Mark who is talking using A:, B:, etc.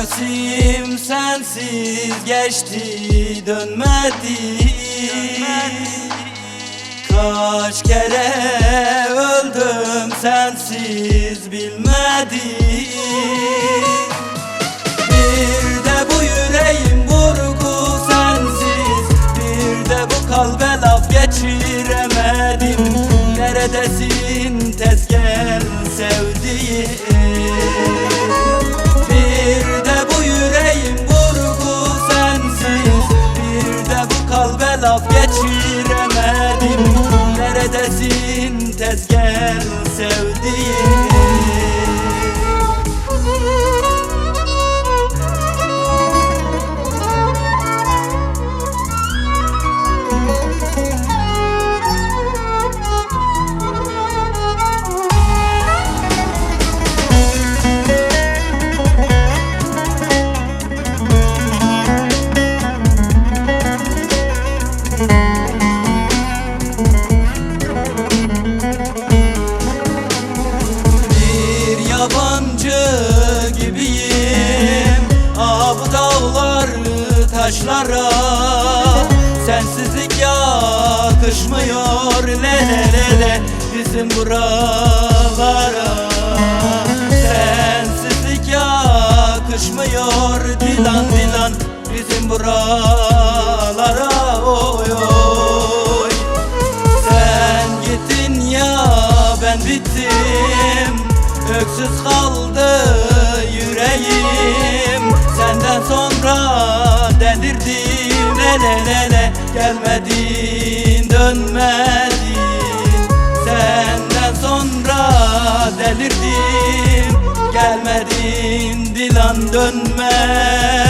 A: Mevsim sensiz geçti dönmedi. Kaç kere öldüm sensiz bilmedim Bir de bu yüreğim burgu sensiz Bir de bu kalbe laf geçiremedim tez gel sevdiğim yabancı gibiyim. Ah bu dağları taşlara Sensizlik yakışmıyor. Le le le le bizim buralara Sensizlik yakışmıyor. Dilan dilan bizim buralara Oy oy. Sen gittin ya ben bittim Öksüz kaldı yüreğim. Senden sonra delirdim Ele ele gelmedin dönmedin. Senden sonra delirdim. Gelmedin dilan dönmedin